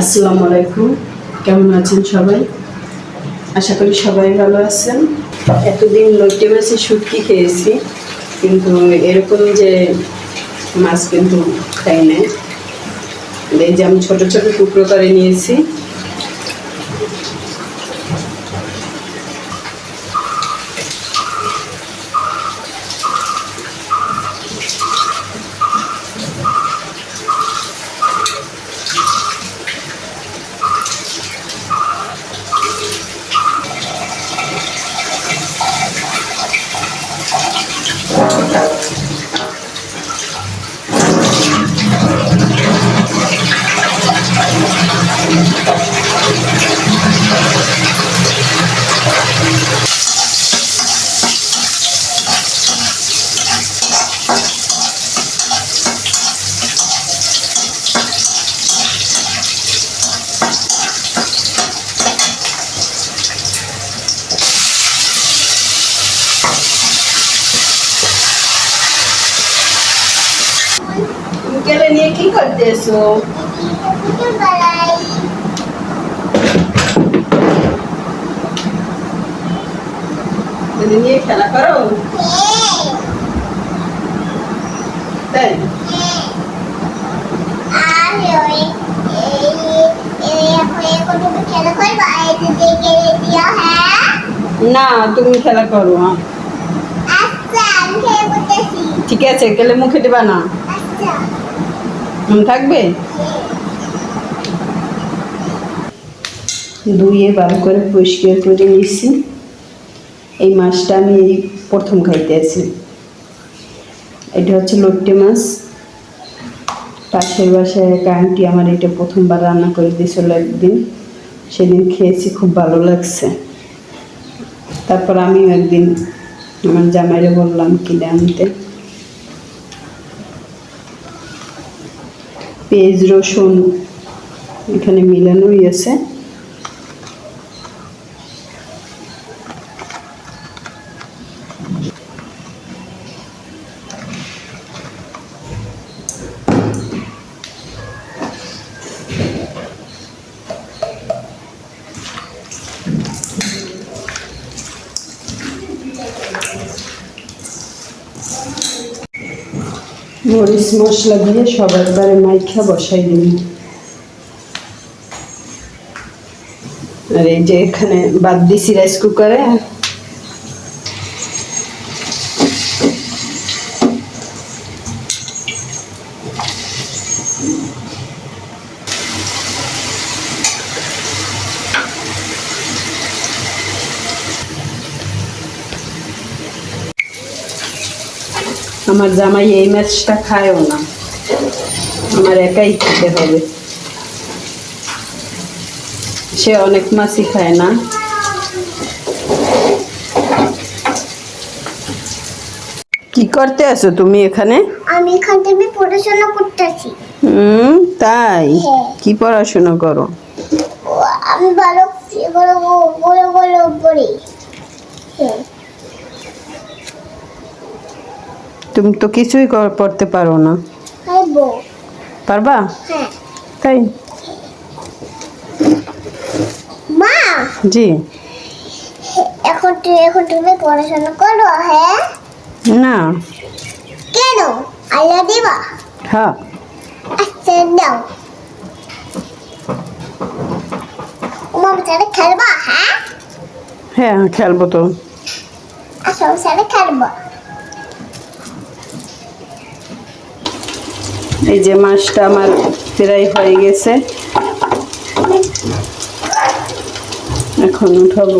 আসসালামু আলাইকুম। কেমন আছেন সবাই? আশা করি সবাই ভালো আছেন। এতদিন লইটে মাসে শুটকি খেয়েছি, কিন্তু এরকম যে মাছ কিন্তু খাই না এই যে আমি ছোটো ছোটো টুকরো করে নিয়েছি গেলে নিয়ে কি করতেছো? নিয়ে খেলা করো? তাই? না তুমি খেলা করো হ্যাঁ। ঠিক আছে গেলে মুখে দেবা না। নুন থাকবে? ধুয়ে ভালো করে পরিষ্কার করে নিয়েছি। এই মাছটা আমি এই প্রথম খাইতে আছি। এটা হচ্ছে লোট্টে মাছ। পাশের বাসায় এক আন্টি আমার এটা প্রথমবার রান্না করে দিয়েছিল একদিন। সেদিন খেয়েছি, খুব ভালো লাগছে। তারপর আমিও একদিন আমার জামাইরে বললাম কিনে আনতে। পেঁয়াজ রসুন এখানে মিলানোই আছে। মরিচ মশলা দিয়ে সব একবারে মাইখা বসাই দিন আর এই যে এখানে বাদ দিছি রাইস কুকারে। আমার জামাই এই মাছটা খায়ও না। আমার একাই খেতে হবে। সে অনেক মাছই খায় না। কি করতে আছো তুমি এখানে? আমি এখান থেকে পড়াশোনা করতেছি। হুম তাই? হ্যাঁ। কি পড়াশোনা করো? আমি ভালো বড় বড় বড় পড়ি। তুমি তো কিছুই পড়তে পারো না। পারবা। হ্যাঁ। তাই? মা! জি। এখন তুই এখন তুমি পড়াশোনা করো হ্যাঁ? না। কেন? আল্লাহ দিবা? হ্যাঁ। আচ্ছা দাও। মামা সাথে খেলবা হ্যাঁ? হ্যাঁ খেলব তো। আচ্ছা সাথে খেলবা। এই যে মাছটা আমার প্রায় হয়ে গেছে। এখন উঠাবো।